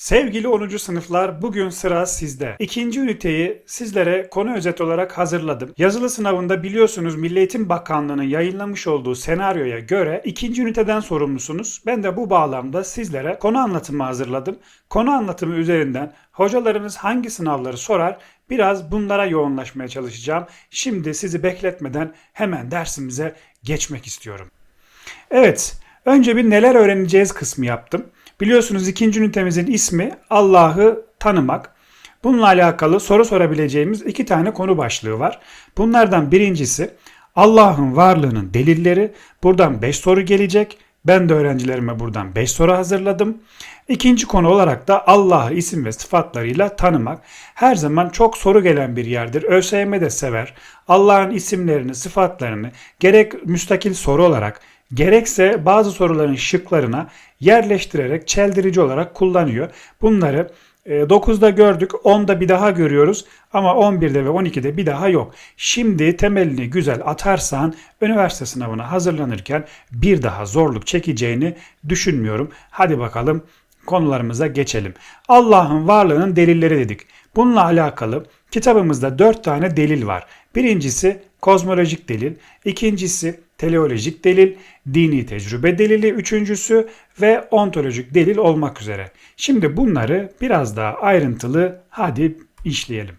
Sevgili 10. sınıflar bugün sıra sizde. İkinci üniteyi sizlere konu özet olarak hazırladım. Yazılı sınavında biliyorsunuz Milli Eğitim Bakanlığı'nın yayınlamış olduğu senaryoya göre ikinci üniteden sorumlusunuz. Ben de bu bağlamda sizlere konu anlatımı hazırladım. Konu anlatımı üzerinden hocalarınız hangi sınavları sorar biraz bunlara yoğunlaşmaya çalışacağım. Şimdi sizi bekletmeden hemen dersimize geçmek istiyorum. Evet, önce bir neler öğreneceğiz kısmı yaptım. Biliyorsunuz ikinci ünitemizin ismi Allah'ı tanımak. Bununla alakalı soru sorabileceğimiz iki tane konu başlığı var. Bunlardan birincisi Allah'ın varlığının delilleri. Buradan 5 soru gelecek. Ben de öğrencilerime buradan 5 soru hazırladım. İkinci konu olarak da Allah'ı isim ve sıfatlarıyla tanımak. Her zaman çok soru gelen bir yerdir. ÖSYM de sever. Allah'ın isimlerini, sıfatlarını gerek müstakil soru olarak gerekse bazı soruların şıklarına yerleştirerek çeldirici olarak kullanıyor. Bunları e, 9'da gördük, 10'da bir daha görüyoruz ama 11'de ve 12'de bir daha yok. Şimdi temelini güzel atarsan üniversite sınavına hazırlanırken bir daha zorluk çekeceğini düşünmüyorum. Hadi bakalım konularımıza geçelim. Allah'ın varlığının delilleri dedik. Bununla alakalı kitabımızda 4 tane delil var. Birincisi kozmolojik delil, ikincisi teleolojik delil, dini tecrübe delili üçüncüsü ve ontolojik delil olmak üzere. Şimdi bunları biraz daha ayrıntılı hadi işleyelim.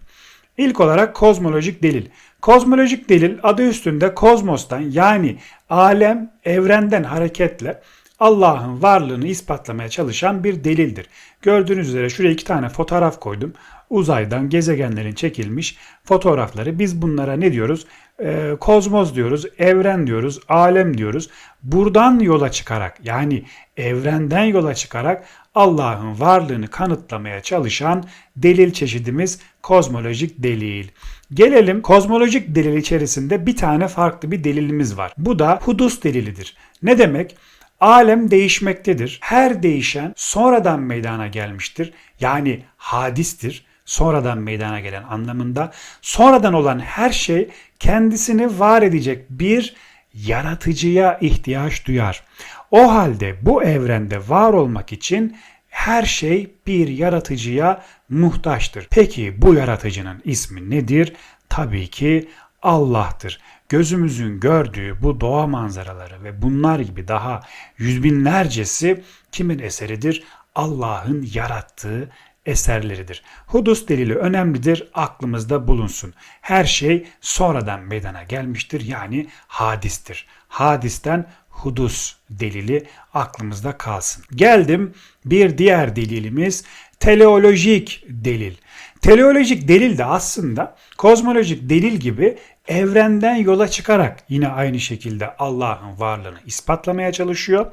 İlk olarak kozmolojik delil. Kozmolojik delil adı üstünde kozmostan yani alem, evrenden hareketle Allah'ın varlığını ispatlamaya çalışan bir delildir. Gördüğünüz üzere şuraya iki tane fotoğraf koydum. Uzaydan gezegenlerin çekilmiş fotoğrafları. Biz bunlara ne diyoruz? Ee, kozmos diyoruz, evren diyoruz, alem diyoruz. Buradan yola çıkarak yani evrenden yola çıkarak Allah'ın varlığını kanıtlamaya çalışan delil çeşidimiz kozmolojik delil. Gelelim kozmolojik delil içerisinde bir tane farklı bir delilimiz var. Bu da hudus delilidir. Ne demek? Alem değişmektedir. Her değişen sonradan meydana gelmiştir. Yani hadistir. Sonradan meydana gelen anlamında. Sonradan olan her şey kendisini var edecek bir yaratıcıya ihtiyaç duyar. O halde bu evrende var olmak için her şey bir yaratıcıya muhtaçtır. Peki bu yaratıcının ismi nedir? Tabii ki Allah'tır. Gözümüzün gördüğü bu doğa manzaraları ve bunlar gibi daha yüz binlercesi kimin eseridir? Allah'ın yarattığı eserleridir. Hudus delili önemlidir, aklımızda bulunsun. Her şey sonradan meydana gelmiştir yani hadistir. Hadisten hudus delili aklımızda kalsın. Geldim bir diğer delilimiz teleolojik delil. Teleolojik delil de aslında kozmolojik delil gibi evrenden yola çıkarak yine aynı şekilde Allah'ın varlığını ispatlamaya çalışıyor.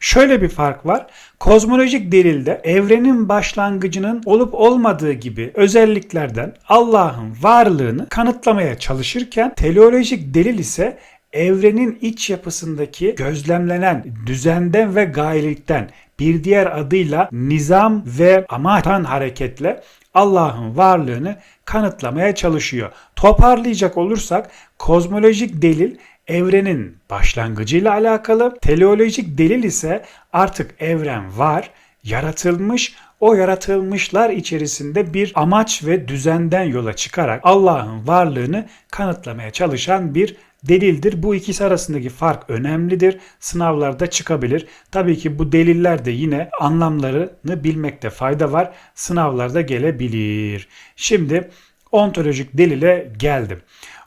Şöyle bir fark var. Kozmolojik delilde evrenin başlangıcının olup olmadığı gibi özelliklerden Allah'ın varlığını kanıtlamaya çalışırken teleolojik delil ise evrenin iç yapısındaki gözlemlenen düzenden ve gayelikten bir diğer adıyla nizam ve amaçtan hareketle Allah'ın varlığını kanıtlamaya çalışıyor. Toparlayacak olursak kozmolojik delil evrenin başlangıcıyla alakalı, teleolojik delil ise artık evren var, yaratılmış, o yaratılmışlar içerisinde bir amaç ve düzenden yola çıkarak Allah'ın varlığını kanıtlamaya çalışan bir delildir. Bu ikisi arasındaki fark önemlidir. Sınavlarda çıkabilir. Tabii ki bu deliller de yine anlamlarını bilmekte fayda var. Sınavlarda gelebilir. Şimdi ontolojik delile geldim.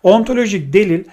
Ontolojik delil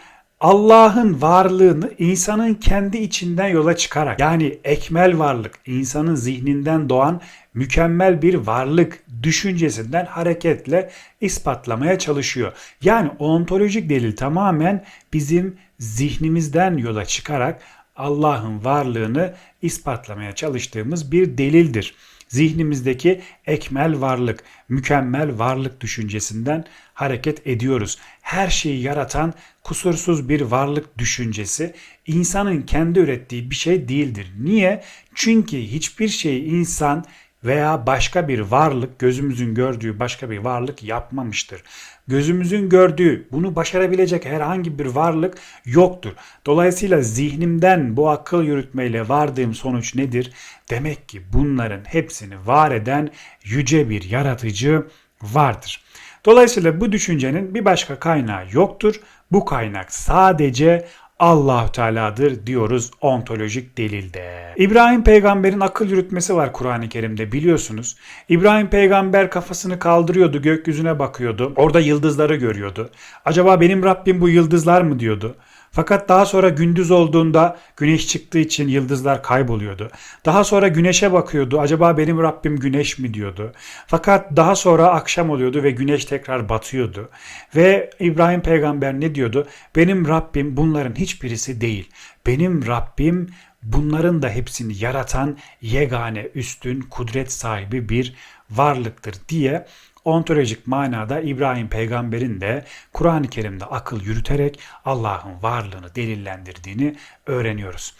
Allah'ın varlığını insanın kendi içinden yola çıkarak yani ekmel varlık, insanın zihninden doğan mükemmel bir varlık düşüncesinden hareketle ispatlamaya çalışıyor. Yani ontolojik delil tamamen bizim zihnimizden yola çıkarak Allah'ın varlığını ispatlamaya çalıştığımız bir delildir zihnimizdeki ekmel varlık, mükemmel varlık düşüncesinden hareket ediyoruz. Her şeyi yaratan kusursuz bir varlık düşüncesi insanın kendi ürettiği bir şey değildir. Niye? Çünkü hiçbir şeyi insan veya başka bir varlık, gözümüzün gördüğü başka bir varlık yapmamıştır. Gözümüzün gördüğü, bunu başarabilecek herhangi bir varlık yoktur. Dolayısıyla zihnimden bu akıl yürütmeyle vardığım sonuç nedir? Demek ki bunların hepsini var eden yüce bir yaratıcı vardır. Dolayısıyla bu düşüncenin bir başka kaynağı yoktur. Bu kaynak sadece Allahu Teala'dır diyoruz ontolojik delilde. İbrahim peygamberin akıl yürütmesi var Kur'an-ı Kerim'de biliyorsunuz. İbrahim peygamber kafasını kaldırıyordu, gökyüzüne bakıyordu. Orada yıldızları görüyordu. Acaba benim Rabbim bu yıldızlar mı diyordu. Fakat daha sonra gündüz olduğunda güneş çıktığı için yıldızlar kayboluyordu. Daha sonra güneşe bakıyordu. Acaba benim Rabbim güneş mi diyordu. Fakat daha sonra akşam oluyordu ve güneş tekrar batıyordu. Ve İbrahim peygamber ne diyordu? Benim Rabbim bunların hiçbirisi değil. Benim Rabbim bunların da hepsini yaratan yegane üstün kudret sahibi bir varlıktır diye ontolojik manada İbrahim peygamberin de Kur'an-ı Kerim'de akıl yürüterek Allah'ın varlığını delillendirdiğini öğreniyoruz.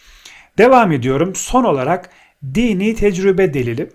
Devam ediyorum. Son olarak dini tecrübe delili.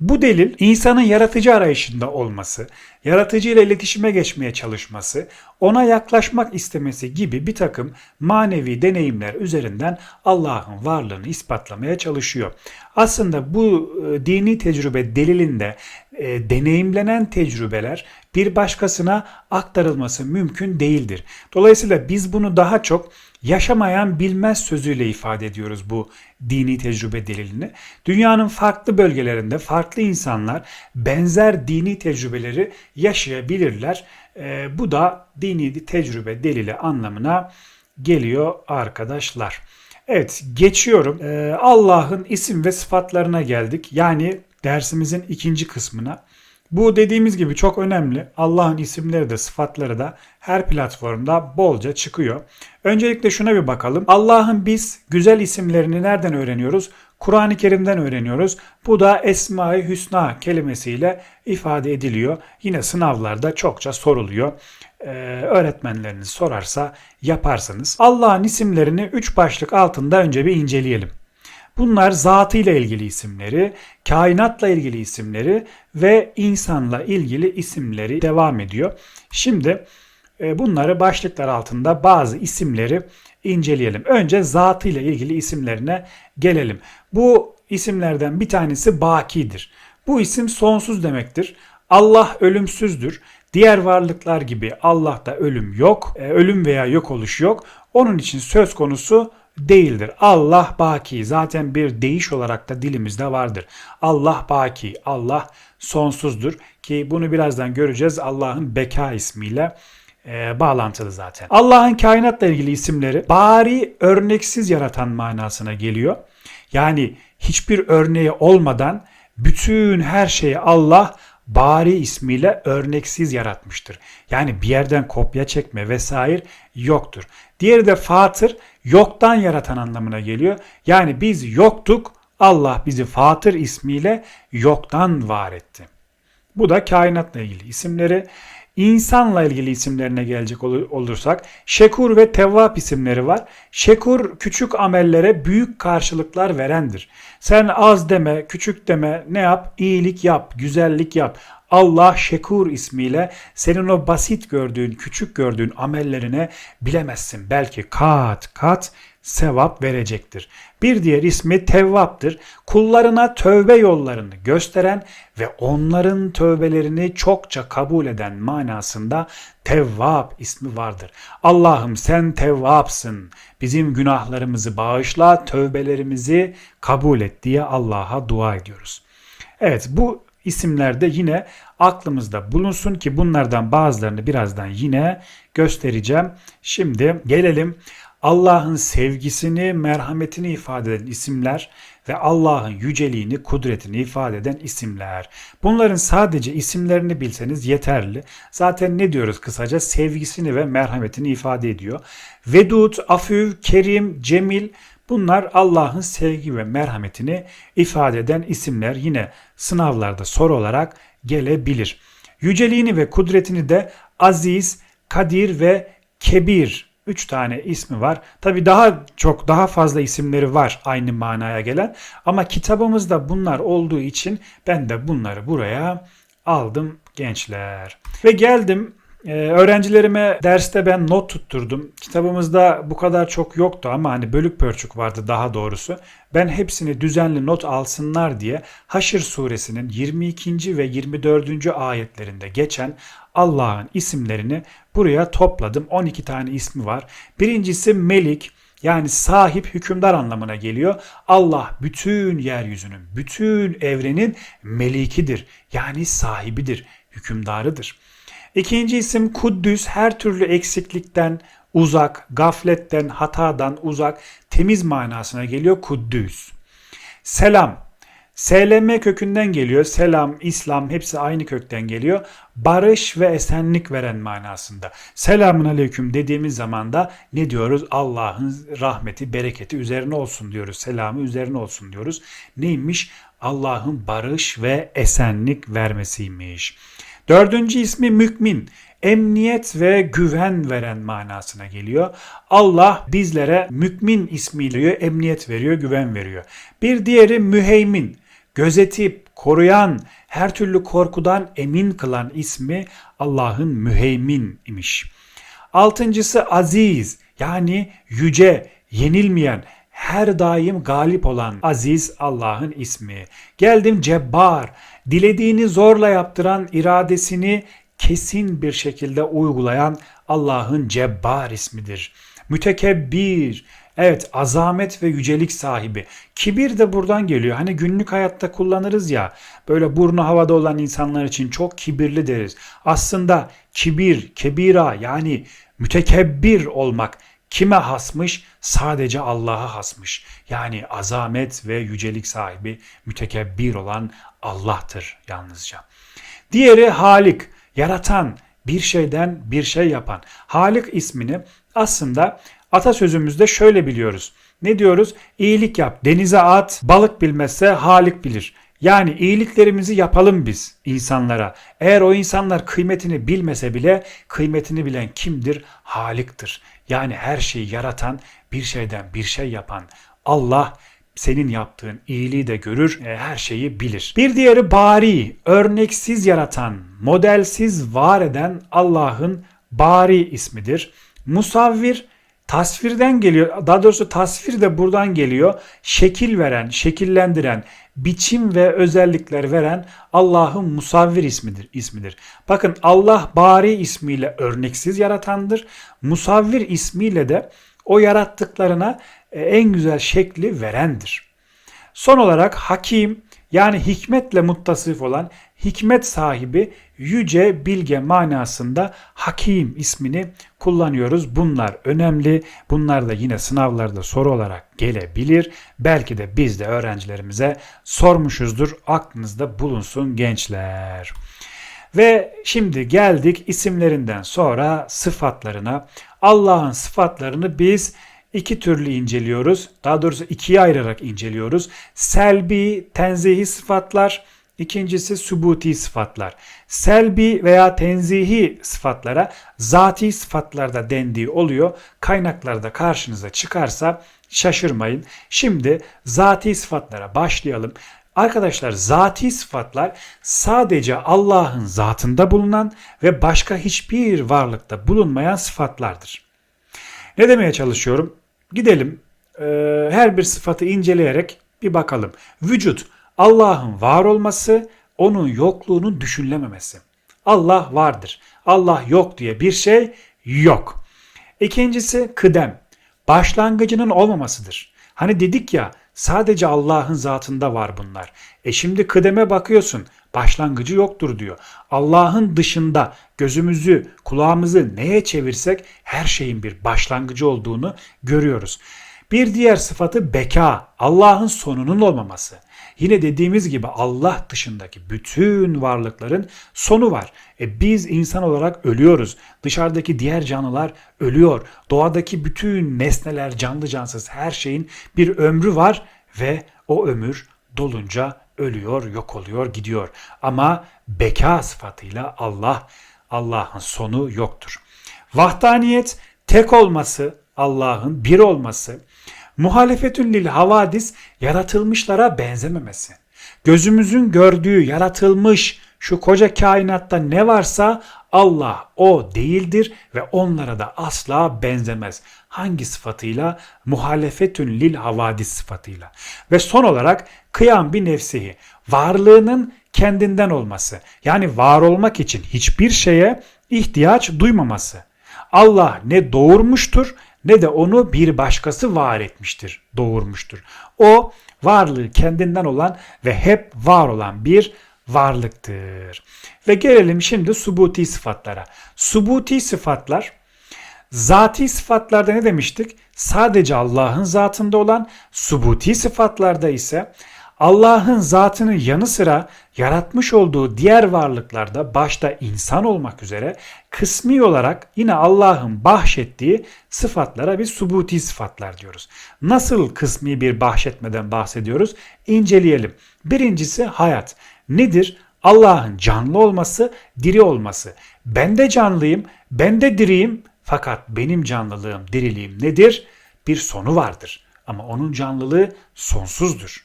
Bu delil insanın yaratıcı arayışında olması, yaratıcı ile iletişime geçmeye çalışması, ona yaklaşmak istemesi gibi bir takım manevi deneyimler üzerinden Allah'ın varlığını ispatlamaya çalışıyor. Aslında bu e, dini tecrübe delilinde e, deneyimlenen tecrübeler bir başkasına aktarılması mümkün değildir. Dolayısıyla biz bunu daha çok yaşamayan bilmez sözüyle ifade ediyoruz bu dini tecrübe delilini. Dünyanın farklı bölgelerinde farklı insanlar benzer dini tecrübeleri yaşayabilirler. E, bu da dini tecrübe delili anlamına geliyor arkadaşlar. Evet geçiyorum. Ee, Allah'ın isim ve sıfatlarına geldik. Yani dersimizin ikinci kısmına. Bu dediğimiz gibi çok önemli. Allah'ın isimleri de sıfatları da her platformda bolca çıkıyor. Öncelikle şuna bir bakalım. Allah'ın biz güzel isimlerini nereden öğreniyoruz? Kur'an-ı Kerim'den öğreniyoruz. Bu da Esma-i Hüsna kelimesiyle ifade ediliyor. Yine sınavlarda çokça soruluyor. Ee, öğretmenleriniz sorarsa yaparsınız. Allah'ın isimlerini 3 başlık altında önce bir inceleyelim. Bunlar zatıyla ilgili isimleri, kainatla ilgili isimleri ve insanla ilgili isimleri devam ediyor. Şimdi e, bunları başlıklar altında bazı isimleri inceleyelim. Önce zatıyla ilgili isimlerine gelelim. Bu isimlerden bir tanesi Baki'dir. Bu isim sonsuz demektir. Allah ölümsüzdür. Diğer varlıklar gibi Allah'ta ölüm yok, e, ölüm veya yok oluş yok. Onun için söz konusu değildir. Allah baki zaten bir değiş olarak da dilimizde vardır. Allah baki, Allah sonsuzdur ki bunu birazdan göreceğiz Allah'ın beka ismiyle e, bağlantılı zaten. Allah'ın kainatla ilgili isimleri bari örneksiz yaratan manasına geliyor. Yani hiçbir örneği olmadan bütün her şeyi Allah bari ismiyle örneksiz yaratmıştır. Yani bir yerden kopya çekme vesaire yoktur. Diğeri de fatır yoktan yaratan anlamına geliyor. Yani biz yoktuk Allah bizi fatır ismiyle yoktan var etti. Bu da kainatla ilgili isimleri. İnsanla ilgili isimlerine gelecek olursak Şekur ve Tevvap isimleri var. Şekur küçük amellere büyük karşılıklar verendir. Sen az deme, küçük deme, ne yap? İyilik yap, güzellik yap. Allah Şekur ismiyle senin o basit gördüğün, küçük gördüğün amellerine bilemezsin. Belki kat kat sevap verecektir. Bir diğer ismi Tevvap'tır. Kullarına tövbe yollarını gösteren ve onların tövbelerini çokça kabul eden manasında Tevvap ismi vardır. Allah'ım sen Tevvapsın. Bizim günahlarımızı bağışla, tövbelerimizi kabul et diye Allah'a dua ediyoruz. Evet bu isimlerde yine aklımızda bulunsun ki bunlardan bazılarını birazdan yine göstereceğim. Şimdi gelelim Allah'ın sevgisini, merhametini ifade eden isimler ve Allah'ın yüceliğini, kudretini ifade eden isimler. Bunların sadece isimlerini bilseniz yeterli. Zaten ne diyoruz kısaca? Sevgisini ve merhametini ifade ediyor. Vedud, Afüv, Kerim, Cemil bunlar Allah'ın sevgi ve merhametini ifade eden isimler. Yine sınavlarda soru olarak gelebilir. Yüceliğini ve kudretini de Aziz, Kadir ve Kebir 3 tane ismi var. Tabi daha çok daha fazla isimleri var aynı manaya gelen ama kitabımızda bunlar olduğu için ben de bunları buraya aldım gençler. Ve geldim ee, öğrencilerime derste ben not tutturdum. Kitabımızda bu kadar çok yoktu ama hani bölük pörçük vardı daha doğrusu. Ben hepsini düzenli not alsınlar diye Haşr suresinin 22. ve 24. ayetlerinde geçen Allah'ın isimlerini buraya topladım. 12 tane ismi var. Birincisi Melik, yani sahip hükümdar anlamına geliyor. Allah bütün yeryüzünün, bütün evrenin melikidir. Yani sahibidir, hükümdarıdır. İkinci isim Kuddüs her türlü eksiklikten uzak, gafletten, hatadan uzak, temiz manasına geliyor Kuddüs. Selam. SLM kökünden geliyor. Selam, İslam hepsi aynı kökten geliyor. Barış ve esenlik veren manasında. Selamun aleyküm dediğimiz zaman da ne diyoruz? Allah'ın rahmeti, bereketi üzerine olsun diyoruz. Selamı üzerine olsun diyoruz. Neymiş? Allah'ın barış ve esenlik vermesiymiş. Dördüncü ismi mümin, emniyet ve güven veren manasına geliyor. Allah bizlere mümin ismiyle emniyet veriyor, güven veriyor. Bir diğeri müheymin, gözetip, koruyan, her türlü korkudan emin kılan ismi Allah'ın müheymin imiş. Altıncısı aziz yani yüce, yenilmeyen, her daim galip olan aziz Allah'ın ismi. Geldim cebbar, dilediğini zorla yaptıran iradesini kesin bir şekilde uygulayan Allah'ın cebbar ismidir. Mütekebbir, evet azamet ve yücelik sahibi. Kibir de buradan geliyor. Hani günlük hayatta kullanırız ya böyle burnu havada olan insanlar için çok kibirli deriz. Aslında kibir, kebira yani mütekebbir olmak Kime hasmış? Sadece Allah'a hasmış. Yani azamet ve yücelik sahibi, mütekebbir olan Allah'tır yalnızca. Diğeri Halik, yaratan, bir şeyden bir şey yapan. Halik ismini aslında atasözümüzde şöyle biliyoruz. Ne diyoruz? İyilik yap, denize at, balık bilmezse Halik bilir. Yani iyiliklerimizi yapalım biz insanlara. Eğer o insanlar kıymetini bilmese bile kıymetini bilen kimdir? Haliktir. Yani her şeyi yaratan, bir şeyden bir şey yapan Allah senin yaptığın iyiliği de görür, e, her şeyi bilir. Bir diğeri bari, örneksiz yaratan, modelsiz var eden Allah'ın bari ismidir. Musavvir tasvirden geliyor. Daha doğrusu tasvir de buradan geliyor. Şekil veren, şekillendiren, biçim ve özellikler veren Allah'ın musavvir ismidir. ismidir. Bakın Allah bari ismiyle örneksiz yaratandır. Musavvir ismiyle de o yarattıklarına e, en güzel şekli verendir. Son olarak hakim yani hikmetle muttasıf olan hikmet sahibi yüce bilge manasında hakim ismini kullanıyoruz. Bunlar önemli. Bunlar da yine sınavlarda soru olarak gelebilir. Belki de biz de öğrencilerimize sormuşuzdur. Aklınızda bulunsun gençler. Ve şimdi geldik isimlerinden sonra sıfatlarına. Allah'ın sıfatlarını biz iki türlü inceliyoruz. Daha doğrusu ikiye ayırarak inceliyoruz. Selbi, tenzihi sıfatlar, İkincisi subuti sıfatlar. Selbi veya tenzihi sıfatlara zati sıfatlarda dendiği oluyor. Kaynaklarda karşınıza çıkarsa şaşırmayın. Şimdi zati sıfatlara başlayalım. Arkadaşlar zati sıfatlar sadece Allah'ın zatında bulunan ve başka hiçbir varlıkta bulunmayan sıfatlardır. Ne demeye çalışıyorum? Gidelim her bir sıfatı inceleyerek bir bakalım. Vücut Allah'ın var olması, onun yokluğunun düşünülememesi. Allah vardır. Allah yok diye bir şey yok. İkincisi kıdem. Başlangıcının olmamasıdır. Hani dedik ya sadece Allah'ın zatında var bunlar. E şimdi kıdeme bakıyorsun başlangıcı yoktur diyor. Allah'ın dışında gözümüzü, kulağımızı neye çevirsek her şeyin bir başlangıcı olduğunu görüyoruz. Bir diğer sıfatı beka, Allah'ın sonunun olmaması. Yine dediğimiz gibi Allah dışındaki bütün varlıkların sonu var. E biz insan olarak ölüyoruz. Dışarıdaki diğer canlılar ölüyor. Doğadaki bütün nesneler, canlı cansız her şeyin bir ömrü var ve o ömür dolunca ölüyor, yok oluyor, gidiyor. Ama beka sıfatıyla Allah, Allah'ın sonu yoktur. Vahdaniyet tek olması, Allah'ın bir olması, muhalefetün lil havadis yaratılmışlara benzememesi. Gözümüzün gördüğü yaratılmış şu koca kainatta ne varsa Allah o değildir ve onlara da asla benzemez. Hangi sıfatıyla? Muhalefetün lil havadis sıfatıyla. Ve son olarak kıyam bir nefsihi. Varlığının kendinden olması. Yani var olmak için hiçbir şeye ihtiyaç duymaması. Allah ne doğurmuştur ne de onu bir başkası var etmiştir, doğurmuştur. O varlığı kendinden olan ve hep var olan bir varlıktır. Ve gelelim şimdi subuti sıfatlara. Subuti sıfatlar Zati sıfatlarda ne demiştik? Sadece Allah'ın zatında olan subuti sıfatlarda ise Allah'ın zatının yanı sıra yaratmış olduğu diğer varlıklarda başta insan olmak üzere kısmi olarak yine Allah'ın bahşettiği sıfatlara biz subuti sıfatlar diyoruz. Nasıl kısmi bir bahşetmeden bahsediyoruz? İnceleyelim. Birincisi hayat. Nedir? Allah'ın canlı olması, diri olması. Ben de canlıyım, ben de diriyim fakat benim canlılığım, diriliğim nedir? Bir sonu vardır. Ama onun canlılığı sonsuzdur.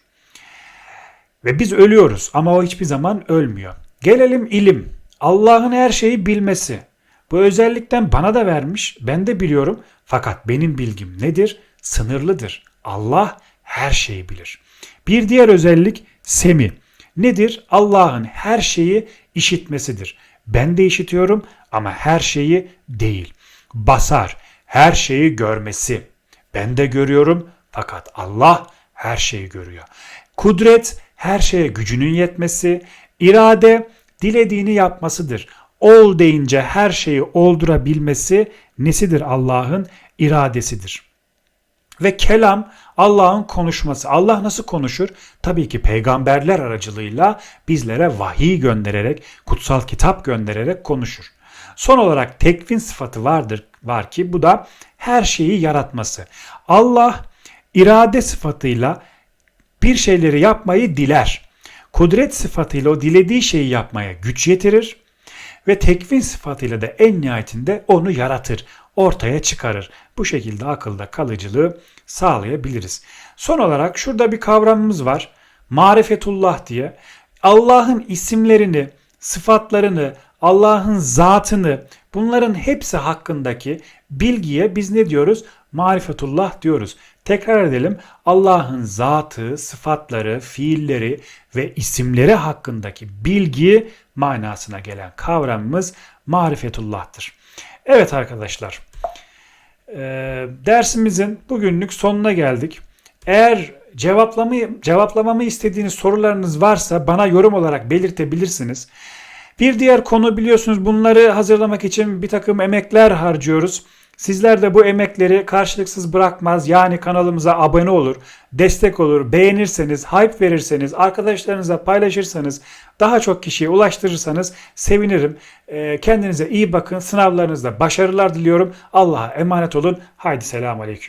Ve biz ölüyoruz ama o hiçbir zaman ölmüyor. Gelelim ilim. Allah'ın her şeyi bilmesi. Bu özellikten bana da vermiş. Ben de biliyorum. Fakat benim bilgim nedir? Sınırlıdır. Allah her şeyi bilir. Bir diğer özellik semi. Nedir? Allah'ın her şeyi işitmesidir. Ben de işitiyorum ama her şeyi değil. Basar, her şeyi görmesi. Ben de görüyorum fakat Allah her şeyi görüyor. Kudret, her şeye gücünün yetmesi. irade, dilediğini yapmasıdır. Ol deyince her şeyi oldurabilmesi nesidir Allah'ın? iradesidir. Ve kelam Allah'ın konuşması. Allah nasıl konuşur? Tabii ki peygamberler aracılığıyla bizlere vahiy göndererek, kutsal kitap göndererek konuşur. Son olarak tekvin sıfatı vardır var ki bu da her şeyi yaratması. Allah irade sıfatıyla bir şeyleri yapmayı diler. Kudret sıfatıyla o dilediği şeyi yapmaya güç yetirir ve tekvin sıfatıyla da en nihayetinde onu yaratır, ortaya çıkarır. Bu şekilde akılda kalıcılığı sağlayabiliriz. Son olarak şurada bir kavramımız var. Marifetullah diye. Allah'ın isimlerini, sıfatlarını, Allah'ın zatını bunların hepsi hakkındaki bilgiye biz ne diyoruz? Marifetullah diyoruz. Tekrar edelim. Allah'ın zatı, sıfatları, fiilleri ve isimleri hakkındaki bilgi manasına gelen kavramımız marifetullah'tır. Evet arkadaşlar. Dersimizin bugünlük sonuna geldik. Eğer cevaplamamı, cevaplamamı istediğiniz sorularınız varsa bana yorum olarak belirtebilirsiniz. Bir diğer konu biliyorsunuz bunları hazırlamak için bir takım emekler harcıyoruz. Sizler de bu emekleri karşılıksız bırakmaz. Yani kanalımıza abone olur, destek olur, beğenirseniz, hype verirseniz, arkadaşlarınıza paylaşırsanız, daha çok kişiye ulaştırırsanız sevinirim. Kendinize iyi bakın. Sınavlarınızda başarılar diliyorum. Allah'a emanet olun. Haydi selamun aleyküm.